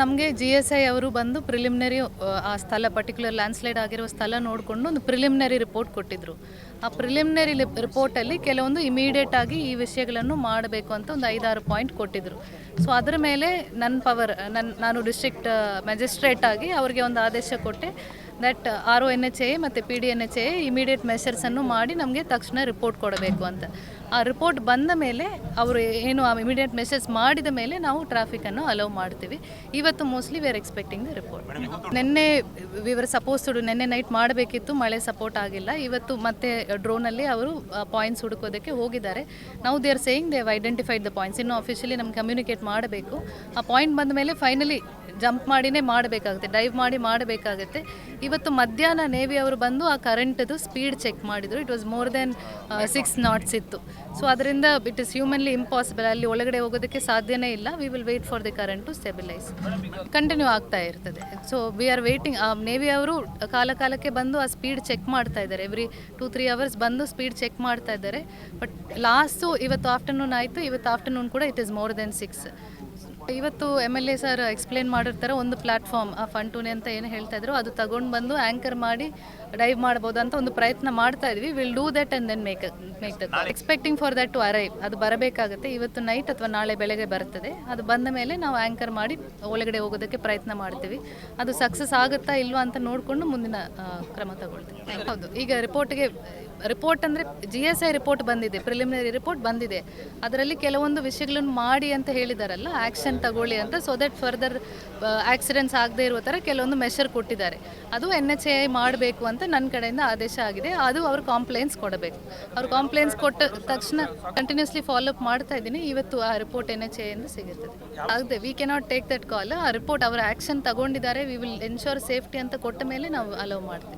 ನಮಗೆ G S I ಅವರು ಬಂದು ಪ್ರಿಲಿಮಿನರಿ ಆ ಸ್ಥಳ ಪರ್ಟಿಕ್ಯುಲರ್ ಲ್ಯಾಂಡ್ಸ್ಲೈಡ್ ಆಗಿರೋ ಸ್ಥಳ ನೋಡಿಕೊಂಡು ಒಂದು ಪ್ರಿಲಿಮಿನರಿ ರಿಪೋರ್ಟ್ ಕೊಟ್ಟಿದ್ರು. ಆ ಪ್ರಿಲಿಮಿನರಿ ರಿಪೋರ್ಟಲ್ಲಿ ಕೆಲವೊಂದು ಇಮಿಡಿಯೇಟ್ ಆಗಿ ಈ ವಿಷಯಗಳನ್ನು ಮಾಡಬೇಕು ಅಂತ ಒಂದು ಐದಾರು ಪಾಯಿಂಟ್ ಕೊಟ್ಟಿದ್ರು. ಸೊ ಅದರ ಮೇಲೆ ನನ್ನ ಪವರ್ ನನ್ನ ನಾನು ಡಿಸ್ಟ್ರಿಕ್ಟ್ ಮ್ಯಾಜಿಸ್ಟ್ರೇಟ್ ಆಗಿ ಅವರಿಗೆ ಒಂದು ಆದೇಶ ಕೊಟ್ಟೆ that R O N H A ಮತ್ತು P D N H A immediate ಮೆಷರ್ಸನ್ನು ಮಾಡಿ ನಮಗೆ ತಕ್ಷಣ ರಿಪೋರ್ಟ್ ಕೊಡಬೇಕು ಅಂತ. ಆ ರಿಪೋರ್ಟ್ ಬಂದ ಮೇಲೆ ಅವರು ಏನು ಆ ಇಮಿಡಿಯೇಟ್ ಮೆಸೇಜ್ ಮಾಡಿದ ಮೇಲೆ ನಾವು ಟ್ರಾಫಿಕನ್ನು ಅಲೌ ಮಾಡ್ತೀವಿ. ಇವತ್ತು mostly we are expecting the report ನಿನ್ನೆ ವಿವರ ಸಪೋಸ್ ಹುಡು ನಿನ್ನೆ ನೈಟ್ ಮಾಡಬೇಕಿತ್ತು ಮಳೆ ಸಪೋರ್ಟ್ ಆಗಿಲ್ಲ. ಇವತ್ತು ಮತ್ತೆ ಡ್ರೋನಲ್ಲಿ ಅವರು ಪಾಯಿಂಟ್ಸ್ ಹುಡುಕೋದಕ್ಕೆ ಹೋಗಿದ್ದಾರೆ. ನಾವು they are saying they have identified the points ಇನ್ನು ಅಫಿಷಿಯಲಿ ನಮ್ಗೆ ಕಮ್ಯುನಿಕೇಟ್ ಮಾಡಬೇಕು. ಆ ಪಾಯಿಂಟ್ ಬಂದ ಮೇಲೆ ಫೈನಲಿ ಜಂಪ್ ಮಾಡಿನೇ ಮಾಡಬೇಕಾಗುತ್ತೆ ಡೈವ್ ಮಾಡಿ ಮಾಡಬೇಕಾಗುತ್ತೆ. ಇವತ್ತು ಮಧ್ಯಾಹ್ನ ನೇವಿ ಅವರು ಬಂದು ಆ ಕರೆಂಟದು ಸ್ಪೀಡ್ ಚೆಕ್ ಮಾಡಿದರು. It was more than six knots ಇತ್ತು. ಸೊ ಅದರಿಂದ ಇಟ್ ಇಸ್ ಹ್ಯೂಮನ್ಲಿ ಇಂಪಾಸಿಬಲ್ ಅಲ್ಲಿ ಒಳಗಡೆ ಹೋಗೋದಕ್ಕೆ ಸಾಧ್ಯನೇ ಇಲ್ಲ. We will wait for the current to stabilise continue ಆಗ್ತಾ ಇರ್ತದೆ. So we are waiting navy ಅವರು ಕಾಲ ಕಾಲಕ್ಕೆ ಬಂದು ಆ ಸ್ಪೀಡ್ ಚೆಕ್ ಮಾಡ್ತಾ ಇದ್ದಾರೆ. ಎವ್ರಿ ಟೂ ತ್ರೀ ಅವರ್ಸ್ ಬಂದು ಸ್ಪೀಡ್ ಚೆಕ್ ಮಾಡ್ತಾ ಇದ್ದಾರೆ. ಬಟ್ ಲಾಸ್ಟು ಇವತ್ತು ಆಫ್ಟರ್ನೂನ್ ಆಯಿತು. ಇವತ್ತು ಆಫ್ಟರ್ನೂನ್ ಕೂಡ it is more than six ಇವತ್ತು M L A sir explain ಮಾಡಿರ್ತಾರೆ ಒಂದು ಪ್ಲಾಟ್ಫಾರ್ಮ್ ಆ ಫಂಟೂನೆ ಅಂತ ಏನು ಹೇಳ್ತಾ ಇದ್ರು. ಅದು ತಗೊಂಡು ಬಂದು ಆ್ಯಂಕರ್ ಮಾಡಿ ಡೈವ್ ಮಾಡ್ಬೋದು ಅಂತ ಒಂದು ಪ್ರಯತ್ನ ಮಾಡ್ತಾ ಇದ್ವಿ. Will do that and then make make that expecting for that to arrive ಅದು ಬರಬೇಕಾಗುತ್ತೆ. ಇವತ್ತು ನೈಟ್ ಅಥವಾ ನಾಳೆ ಬೆಳಗ್ಗೆ ಬರ್ತದೆ. ಅದು ಬಂದ ಮೇಲೆ ನಾವು ಆ್ಯಂಕರ್ ಮಾಡಿ ಒಳಗಡೆ ಹೋಗೋದಕ್ಕೆ ಪ್ರಯತ್ನ ಮಾಡ್ತೀವಿ. ಅದು ಸಕ್ಸಸ್ ಆಗುತ್ತಾ ಇಲ್ವಾ ಅಂತ ನೋಡಿಕೊಂಡು ಮುಂದಿನ ಕ್ರಮ ತಗೊಳ್ತೀವಿ. ಹೌದು. ಈಗ ರಿಪೋರ್ಟ್ಗೆ ರಿಪೋರ್ಟ್ ಅಂದರೆ G S I report preliminary preliminary report ಬಂದಿದೆ. ಅದರಲ್ಲಿ ಕೆಲವೊಂದು ವಿಷಯಗಳನ್ನು ಮಾಡಿ ಅಂತ ಹೇಳಿದಾರಲ್ಲ ಆ್ಯಕ್ಷನ್ ತಗೊಳ್ಳಿ ಅಂತ ಸೊ ದಟ್ ಫರ್ದರ್ ಆಕ್ಸಿಡೆಂಟ್ಸ್ ಆಗದೆ ಇರುವ ಥರ ಕೆಲವೊಂದು ಮೆಷರ್ ಕೊಟ್ಟಿದ್ದಾರೆ. ಅದು ಎನ್ ಎಚ್ ಎ ಐ ಮಾಡಬೇಕು ಅಂತ ನನ್ನ ಕಡೆಯಿಂದ ಆದೇಶ ಆಗಿದೆ. ಅದು ಅವರು ಕಾಂಪ್ಲೇಂಟ್ಸ್ ಕೊಡಬೇಕು. ಅವ್ರು ಕಾಂಪ್ಲೇಂಟ್ಸ್ ಕೊಟ್ಟ ತಕ್ಷಣ ಕಂಟಿನ್ಯೂಸ್ಲಿ ಫಾಲೋಅಪ್ ಮಾಡ್ತಾ ಇದ್ದೀನಿ. ಇವತ್ತು ಆ ರಿಪೋರ್ಟ್ ಎನ್ ಎಚ್ ಎ ಎಂದು ಸಿಗುತ್ತದೆ. ಆಗದೆ we cannot take that call ಆ ರಿಪೋರ್ಟ್ ಅವರ ಆ್ಯಕ್ಷನ್ ತಗೊಂಡಿದ್ದಾರೆ. ವಿ ವಿಲ್ ಎನ್ಶೋರ್ ಸೇಫ್ಟಿ ಅಂತ ಕೊಟ್ಟ ಮೇಲೆ ನಾವು ಅಲೌ ಮಾಡ್ತೀವಿ.